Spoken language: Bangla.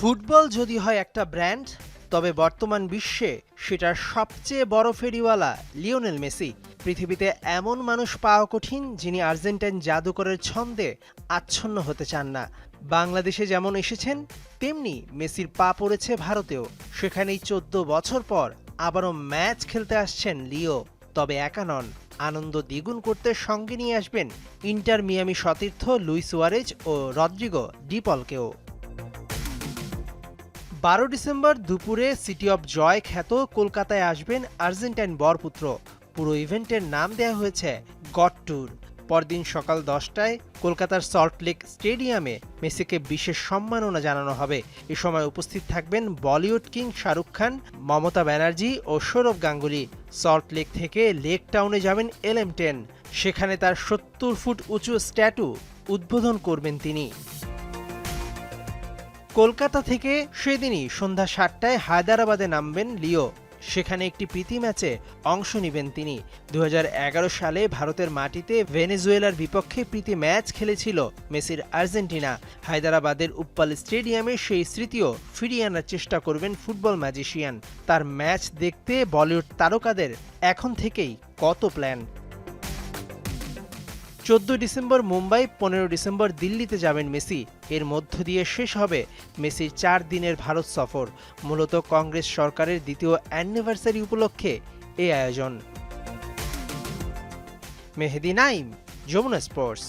ফুটবল যদি হয় একটা ব্র্যান্ড, তবে বর্তমান বিশ্বে সেটার সবচেয়ে বড় ফেরিওয়ালা লিওনেল মেসি। পৃথিবীতে এমন মানুষ পাওয়া কঠিন যিনি আর্জেন্টাইন জাদুকরের ছন্দে আচ্ছন্ন হতে চান না। বাংলাদেশে যেমন এসেছেন, তেমনি মেসির পা পড়েছে ভারতেও। সেখানেই চোদ্দ বছর পর আবারও ম্যাচ খেলতে আসছেন লিও। তবে একা নন, আনন্দ দ্বিগুণ করতে সঙ্গে নিয়ে আসবেন ইন্টার মিয়ামি সতীর্থ লুইস ওয়ারেজ ও রদ্রিগো ডিপলকেও। বারো ডিসেম্বর দুপুরে সিটি অফ জয় খ্যাত কলকাতায় আসবেন আর্জেন্টাইন বরপুত্র। পুরো ইভেন্টের নাম দেওয়া হয়েছে গড ট্যুর। পরদিন সকাল দশটায় কলকাতার সল্টলেক স্টেডিয়ামে মেসিকে বিশেষ সম্মাননা জানানো হবে। এ সময় উপস্থিত থাকবেন বলিউড কিং শাহরুখ খান, মমতা ব্যানার্জি ও সৌরভ গাঙ্গুলি। সল্টলেক থেকে লেক টাউনে যাবেন এল এম টেন। সেখানে তার সত্তর ফুট উঁচু স্ট্যাটু উদ্বোধন করবেন তিনি। কলকাতা থেকে সেদিনই সন্ধ্যা সাতটায় হায়দ্রাবাদে নামবেন লিও। সেখানে একটি প্রীতি ম্যাচে অংশ নেবেন তিনি। দু হাজার এগারো সালে ভারতের মাটিতে ভেনেজুয়েলার বিপক্ষে প্রীতি ম্যাচ খেলেছিল মেসির আর্জেন্টিনা। হায়দ্রাবাদের উপ্পাল স্টেডিয়ামে সেই স্মৃতিও ফিরিয়ে আনার চেষ্টা করবেন ফুটবল ম্যাজিশিয়ান। তার ম্যাচ দেখতে বলিউড তারকাদের এখন থেকেই কত প্ল্যান। চোদ্দ ডিসেম্বর মুম্বাই, পনেরো ডিসেম্বর দিল্লিতে যাবেন মেসি। এর মধ্য দিয়ে শেষ হবে মেসির চার দিনের ভারত সফর। মূলত কংগ্রেস সরকারের দ্বিতীয় অ্যানিভার্সারি উপলক্ষে এ আয়োজন। মেহেদি নাইম, যমুনা স্পোর্টস।